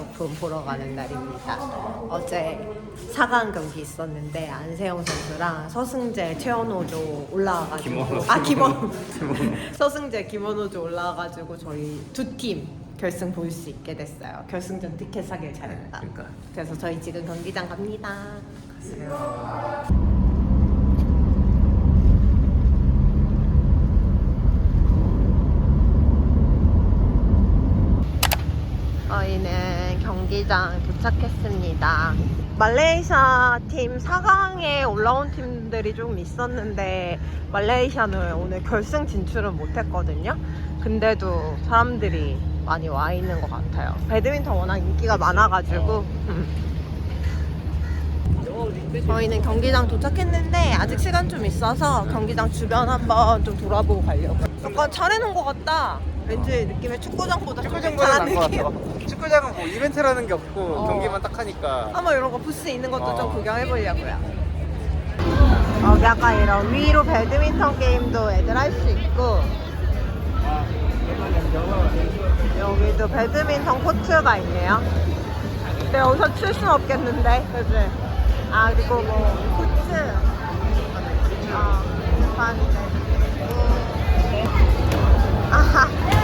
오픈 보러 가는 날입니다. 어제 4강 경기 있었는데 안세영 선수랑 서승재, 최원호조 올라와가지고 김원호, 아 김원. 서승재, 김원호조 올라와가지고 저희 두 팀 결승 볼 수 있게 됐어요. 결승전 티켓 사길 잘했다. 그러니까. 그래서 저희 지금 경기장 갑니다. 저희는 경기장 도착했습니다. 말레이시아 팀 4강에 올라온 팀들이 조금 있었는데 말레이시아는 오늘 결승 진출은 못했거든요. 근데도 사람들이 많이 와 있는 것 같아요. 배드민턴 워낙 인기가 많아가지고. 음. 저희는 경기장 도착했는데 아직 시간 좀 있어서 경기장 주변 한번 좀 돌아보고 가려고. 약간 잘해놓은 것 같다. 왠지 느낌의 축구장보다 좀 축구장보다 나은 것. 같아. 축구장은 뭐 이벤트라는 게 없고 어. 경기만 딱 하니까. 한번 이런 거 부스 있는 것도 어. 좀 구경해보려고요. 어, 약간 이런 위로 배드민턴 게임도 애들 할 수 있고 여기도 배드민턴 코트가 있네요. 근데 여기서 칠 수는 없겠는데, 그지? 아 그리고 뭐 코트, 어, 반대 아하.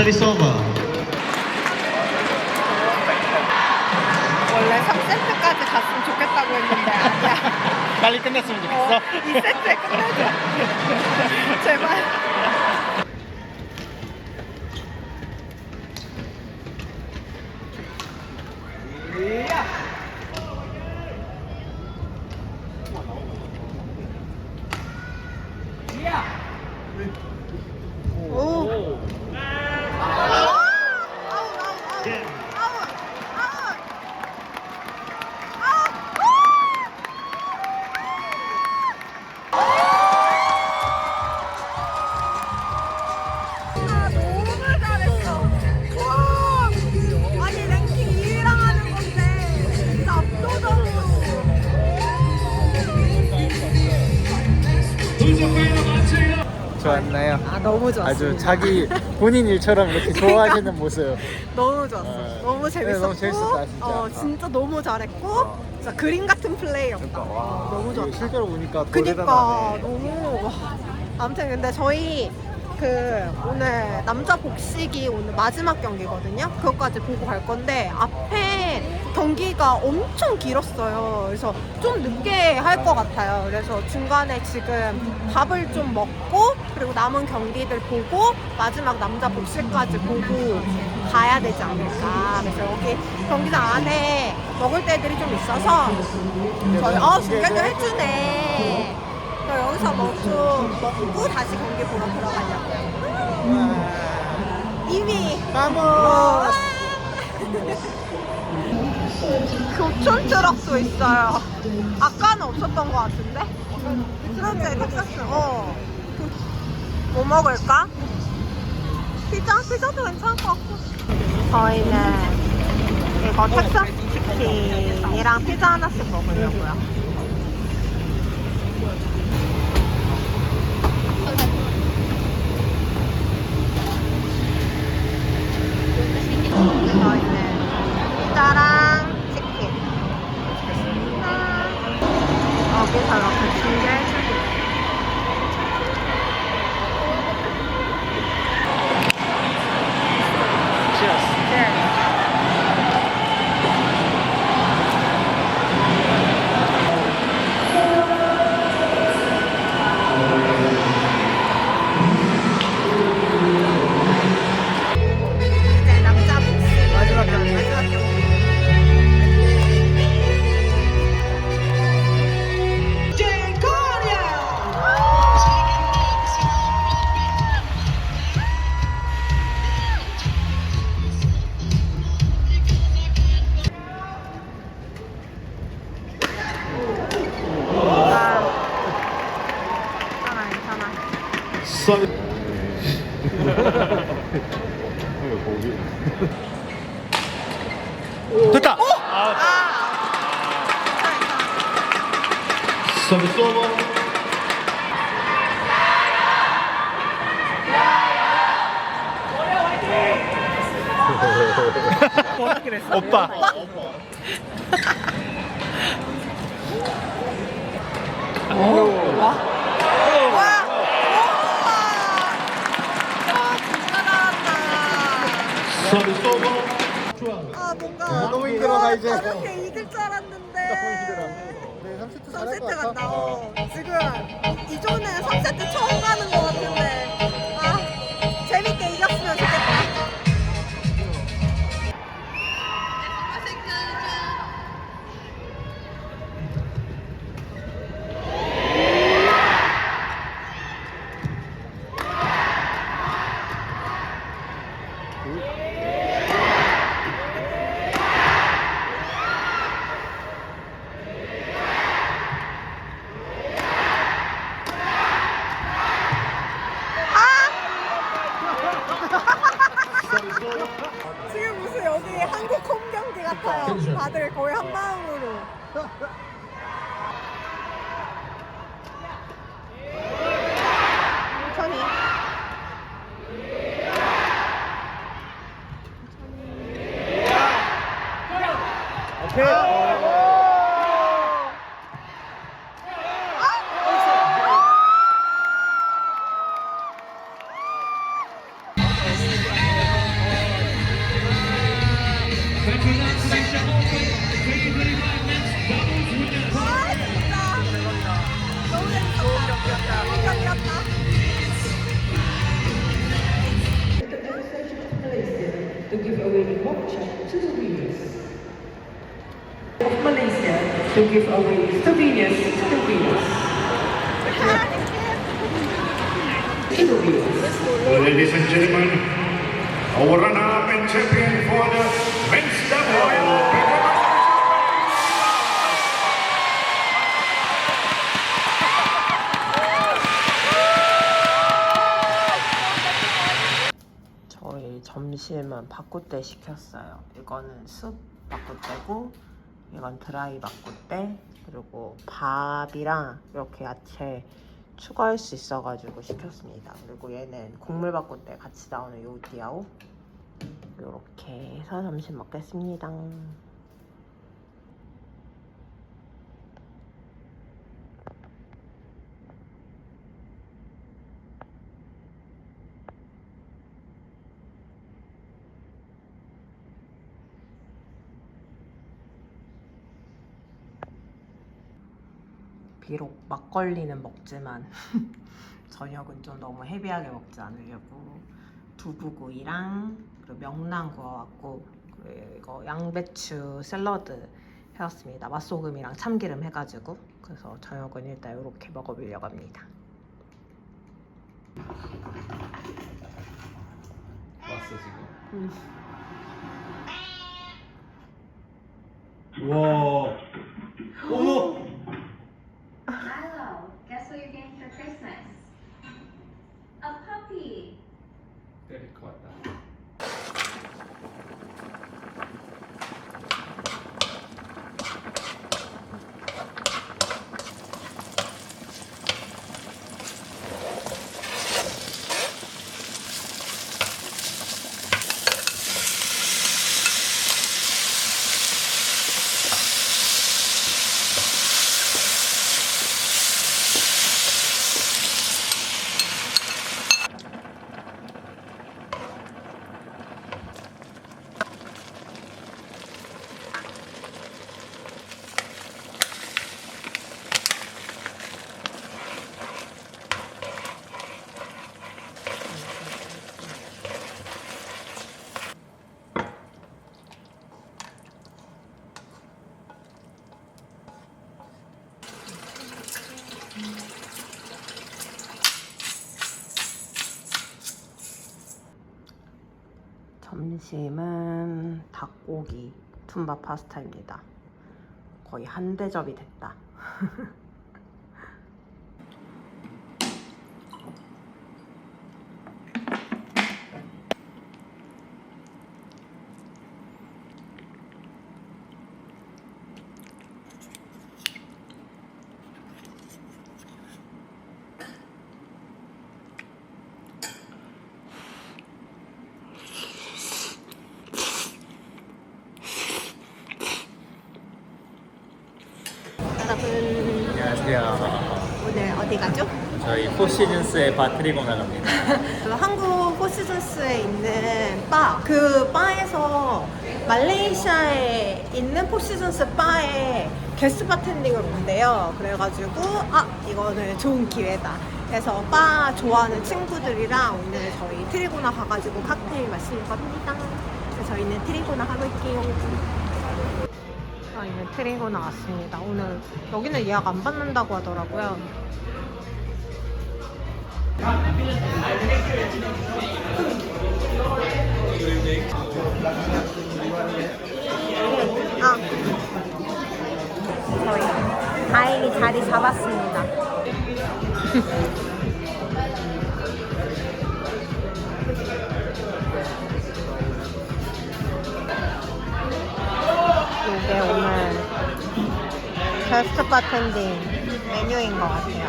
Over. 원래 3세트까지 갔으면 좋겠다고 했는데 아니야. 빨리 끝냈으면 좋겠어. 어, 2세트에 끝내줘. 제발. 아, 너무 좋았습니다. 아주 자기 본인 일처럼 이렇게 좋아하시는 모습. 너무 좋았어. 어. 너무 네, 재밌었고. 너무 재밌었다, 진짜. 어, 진짜 너무 잘했고, 어. 진짜 그림 같은 플레이였다. 그러니까 와. 너무 좋았다. 실제로 보니까 더 그니까 대단하네. 너무 와. 아무튼 근데 저희 그 오늘 남자 복식이 오늘 마지막 경기거든요. 그것까지 보고 갈 건데 앞에 경기가 엄청 길었어요. 그래서 좀 늦게 할 것 같아요. 그래서 중간에 지금 밥을 좀 먹고 그리고 남은 경기들 보고 마지막 남자 복식까지 보고 가야 되지 않을까. 그래서 여기 경기장 안에 먹을 데들이 좀 있어서 저희 어 중계도 해주네. 저 여기서 뭐 좀 먹고 다시 경기 보러 들어가려고요. 이미 까먹. 교촌 트럭도 있어요. 아까는 없었던 것 같은데? 트럭에 텍사스. 어. 뭐 먹을까? 피자? 피자도 괜찮을 것 같고. 저희는 이거 텍사스 치킨이랑 피자 하나씩 먹으려고요. 서비스 যারা 오빠. 와! 와! 와, 진짜 잘한다. 아, 뭔가. 아, 너무 힘들어, 나 이제. 저렇게 이길 줄 알았는데. 너무 힘들어. 네, 3세트 잘할 3세트 것 같아. 간다. 어. 지금 이전에 3세트 처음 가는 것 away the to the winners. Of Malaysia to give away souvenirs to the winners. To the winners. Well, ladies and gentlemen, our runner-up and champion for the men's double. 점심은 바꾸대 시켰어요. 이거는 숲 바꾸대고, 이건 드라이 바꾸대, 그리고 밥이랑 이렇게 야채 추가할 수 있어가지고 시켰습니다. 그리고 얘는 국물 바꾸대 같이 나오는 요디아오. 이렇게 해서 점심 먹겠습니다. 비록 막걸리는 먹지만 저녁은 좀 너무 헤비하게 먹지 않으려고 두부구이랑 그리고 명란 구워왔고 그리고 양배추 샐러드 해왔습니다. 맛소금이랑 참기름 해가지고 그래서 저녁은 일단 이렇게 먹어보려고 합니다. 왔어 지금. 음. 와. 어머. 점심은 닭고기 툼바 파스타입니다. 거의 한 대접이 됐다. 여러분 안녕하세요. 오늘 어디 가죠? 저희 포시즌스의 바 트리고 나갑니다. 한국 포시즌스에 있는 바, 그 바에서 말레이시아에 있는 포시즌스 바에 게스트 바텐딩을 온대요. 그래가지고 아 이거는 좋은 기회다. 그래서 바 좋아하는 친구들이랑 오늘 저희 트리고나 가가지고 칵테일 마실 겁니다. 그래서 저희는 트리고나 가볼게요. 저희는 트리고 나 왔습니다. 오늘 여기는 예약 안 받는다고 하더라고요. 아. 저희 다행히 자리 잡았습니다. 이게 오늘 게스트 바텐딩 메뉴인 것 같아요.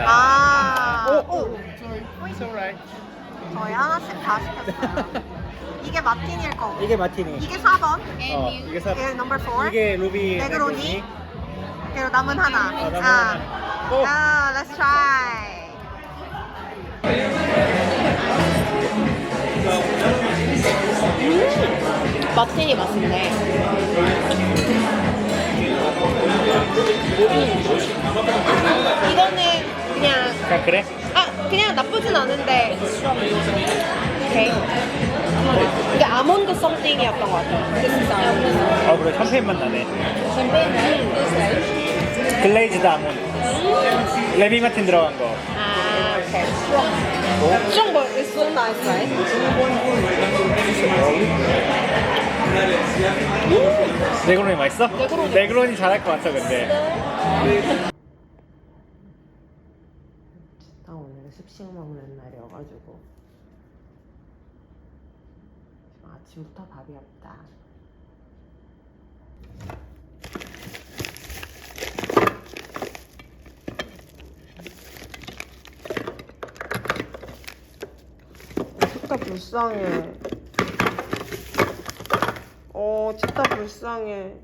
아, 오, It's alright. 저희 하나씩 다 시켰어요. 이게 마틴일 거고. 이게 마티니. 이게 4번. 어, 이게 사. 이게 넘버 4. 이게 루비 네그로니. 그리고 남은 하나. 어, 남은 아. 하나. 오. 아, let's try. 음, 마틴이 맛있네. 그냥 그냥 그래? 아 그냥 나쁘진 않은데 오케이 이게 아몬드 썸띵이었던 것 같아요 아 그래 샴페인 맛 나네. 글레이즈드 아몬드. 레미 마틴 들어간 거. 아 오케이 strong but it's so nice right? 네그로니 맛있어? 네그로니. 네그로니 잘할 것 같아 근데. 나 습식 먹는 날이어가지고 지금 아침부터 밥이 없다. 진짜 불쌍해. 어, 진짜 불쌍해.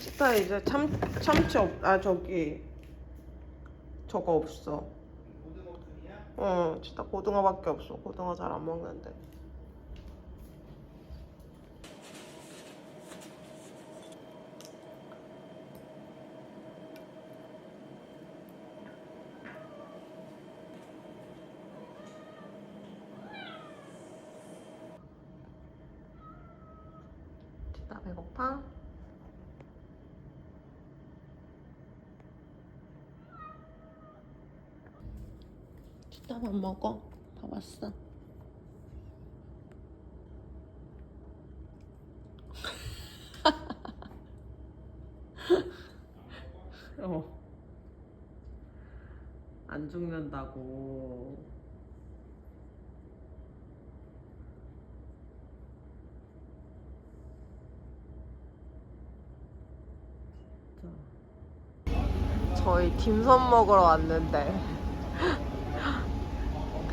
진짜 이제 참 참치 없. 아 저기 저거 없어. 어, 진짜 고등어밖에 없어. 고등어 잘 안 먹는데. 진짜 밥 먹어. 다 왔어. 어. 안 죽는다고. 저희 딤섬 먹으러 왔는데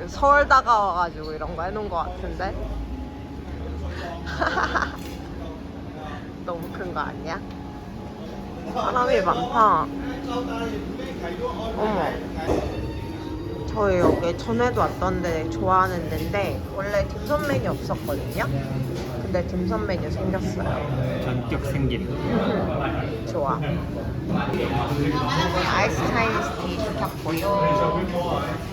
그 서울 다가와가지고 이런 거 해놓은 거 같은데? 너무 큰 거 아니야? 사람이 많다. 어머. 저희 여기 전에도 왔던 데 좋아하는 데인데 원래 딤섬 메뉴 없었거든요? 근데 딤섬 메뉴 생겼어요. 전격 생김. 좋아. 아이스 차이니스 티 시켰고요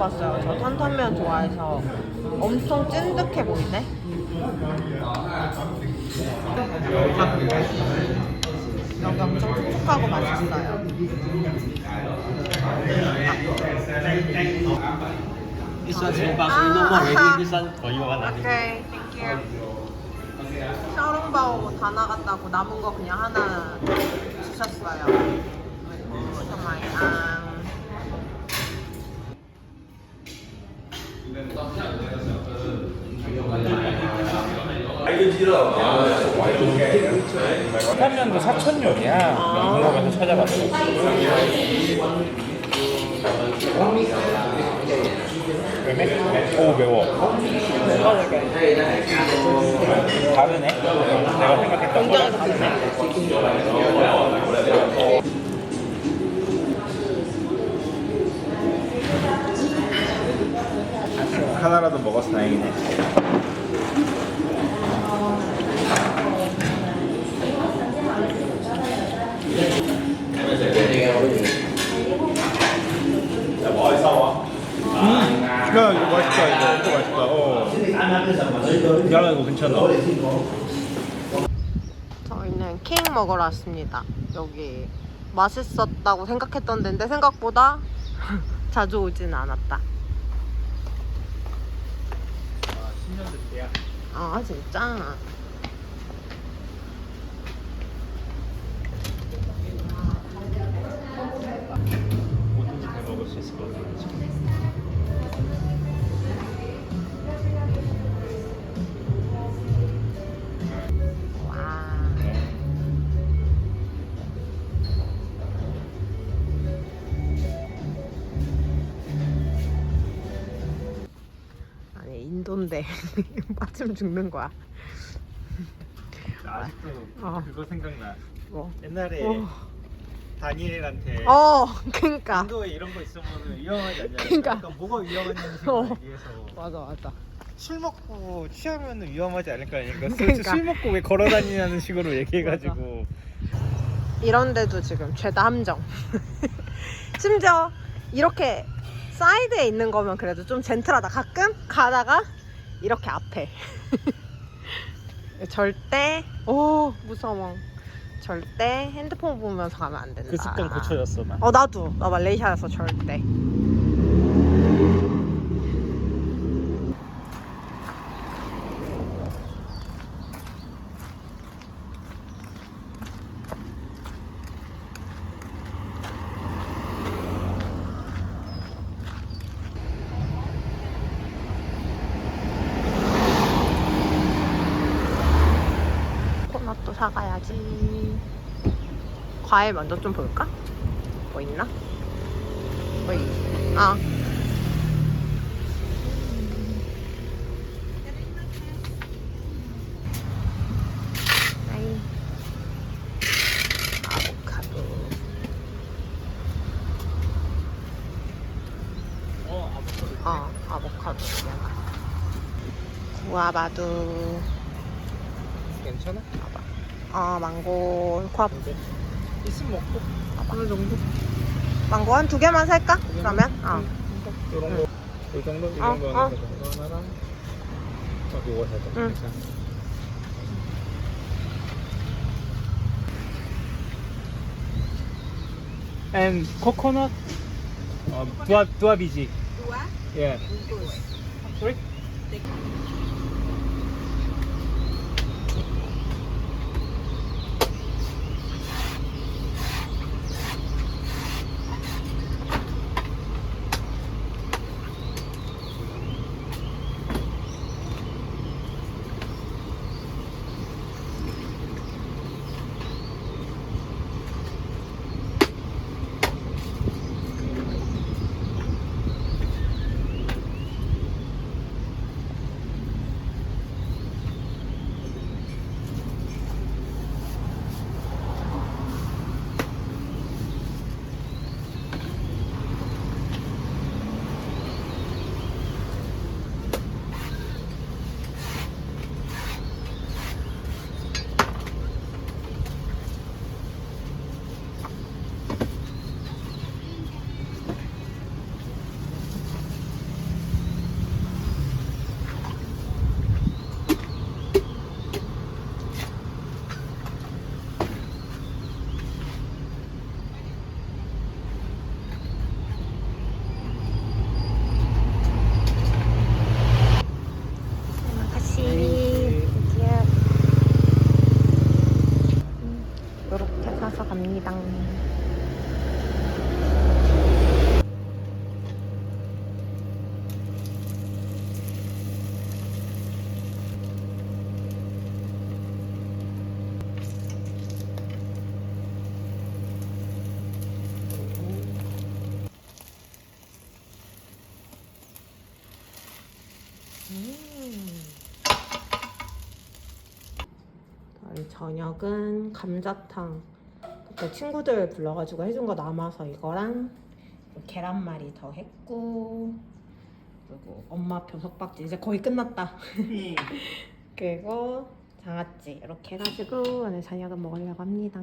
시켜봤어요. 저 탄탄면 좋아해서 엄청 찐득해 보이네. 여기 엄청 촉촉하고 맛있어요. This no more. This one for you one. I think. 오케이, 땡큐. 샤오롱바오 다 나갔다고 남은 거 그냥 하나 탄면도 사천용이야. 궁금해서 찾아봤어. 매? 오 매워. 다르네. 내가 생각했던 거랑. 하나라도 먹어서 다행이네. 야 이거 맛있다 이거 이거 맛있다. 어. 야 이거 괜찮아. 저희는 케이크 먹으러 왔습니다. 여기 맛있었다고 생각했던 데인데 생각보다 자주 오진 않았다. 아 진짜? 인도인데 마침 죽는 거야. 아직도 어. 그거 생각나. 뭐? 옛날에 어, 다니엘한테 어 그니까 인도에 이런 거 있으면 위험하지 않냐? 그러니까. 약간 뭐가 위험하냐는 어. 위해서 맞아 맞아. 술 먹고 취하면 위험하지 않을 거 아닙니까? 그러니까. 술 먹고 왜 걸어 다니냐는 식으로 얘기해가지고 이런데도 지금 죄다 함정. 심지어 이렇게 사이드에 있는 거면 그래도 좀 젠틀하다. 가끔 가다가 이렇게 앞에. 절대 오 무서워. 절대 핸드폰 보면서 가면 안 된다. 그 습관 고쳐졌어 나. 어 나도 나 말레이시아에서 절대. 코넛도 사가야지. 과일 먼저 좀 볼까? 뭐 있나? 뭐 있... 아. 어 아보카도. 어, 아보카도 그냥. 구아바두. 괜찮아? 어, 망고. 근데 있으면 먹고 어느 정도? 망고 한 두 개만 살까? 그러면? 어. 이런 거. 이 정도? 이 어, 정도 어. 하나 이거 하나랑 어, 이거 살자. 응. 괜찮아. And coconut, uh, dua biji. Dua? Yeah. Sorry? 저녁은 감자탕. 그때 친구들 불러가지고 해준 거 남아서 이거랑 계란말이 더 했고 그리고 엄마표 석박지 이제 거의 끝났다. 그리고 장아찌 이렇게 해가지고 오늘 저녁은 먹으려고 합니다.